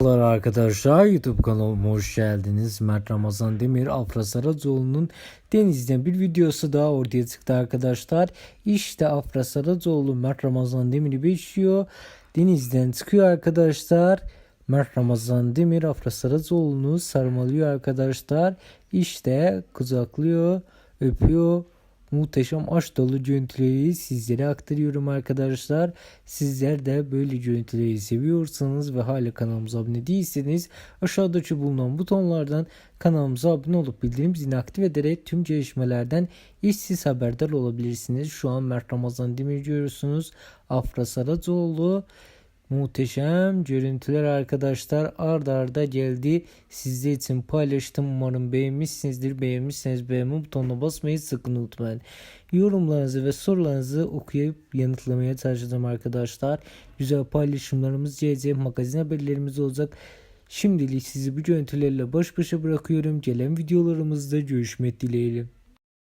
Merhabalar arkadaşlar YouTube kanalıma hoş geldiniz. Mert Ramazan Demir Afra Saracoğlu'nun Deniz'den bir videosu daha ortaya çıktı arkadaşlar. İşte Afra Saracoğlu Mert Ramazan Demir'i beşiyor. Deniz'den çıkıyor arkadaşlar. Mert Ramazan Demir Afra Saracoğlu'nu sarmalıyor arkadaşlar. İşte kucaklıyor, öpüyor. Muhteşem aşk dolu görüntüleri sizlere aktarıyorum arkadaşlar. Sizler de böyle görüntüleri seviyorsanız ve hala kanalımıza abone değilseniz aşağıdaki bulunan butonlardan kanalımıza abone olup bildirim zilini aktif ederek tüm gelişmelerden işsiz haberdar olabilirsiniz. Şu an Mert Ramazan Demir görüyorsunuz. Afra Saracoğlu Muhteşem görüntüler arkadaşlar arda arda geldi. Sizler için paylaştım. Umarım beğenmişsinizdir. Beğenmişseniz beğenme butonuna basmayı sakın unutmayın. Yorumlarınızı ve sorularınızı okuyup yanıtlamaya çalışacağım arkadaşlar. Güzel paylaşımlarımız gelecek. Magazin haberlerimiz olacak. Şimdilik sizi bu görüntülerle baş başa bırakıyorum. Gelen videolarımızda görüşmek dileğiyle.